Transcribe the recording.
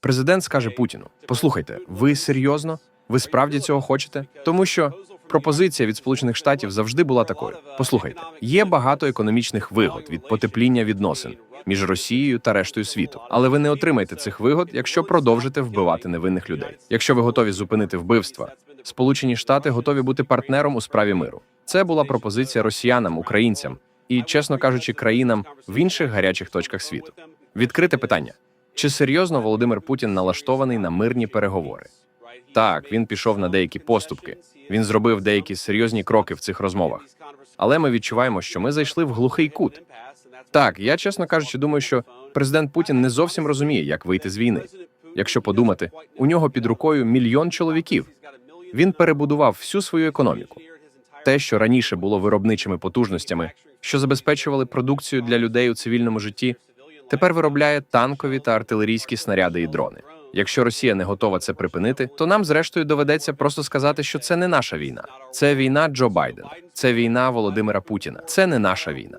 Президент скаже Путіну: Послухайте, ви серйозно? Ви справді цього хочете? Тому що пропозиція від Сполучених Штатів завжди була такою. Послухайте, є багато економічних вигод від потепління відносин між Росією та рештою світу, але ви не отримаєте цих вигод, якщо продовжите вбивати невинних людей. Якщо ви готові зупинити вбивства, Сполучені Штати готові бути партнером у справі миру. Це була пропозиція росіянам, українцям і, чесно кажучи, країнам в інших гарячих точках світу. Відкрите питання: чи серйозно Володимир Путін налаштований на мирні переговори? Так, він пішов на деякі поступки. Він зробив деякі серйозні кроки в цих розмовах. Але ми відчуваємо, що ми зайшли в глухий кут. Так, я чесно кажучи, думаю, що президент Путін не зовсім розуміє, як вийти з війни. Якщо подумати, у нього під рукою мільйон чоловіків. Він перебудував всю свою економіку. Те, що раніше було виробничими потужностями, що забезпечували продукцію для людей у цивільному житті, тепер виробляє танкові та артилерійські снаряди і дрони. Якщо Росія не готова це припинити, то нам зрештою доведеться просто сказати, що це не наша війна. Це війна Джо Байдена, це війна Володимира Путіна. Це не наша війна.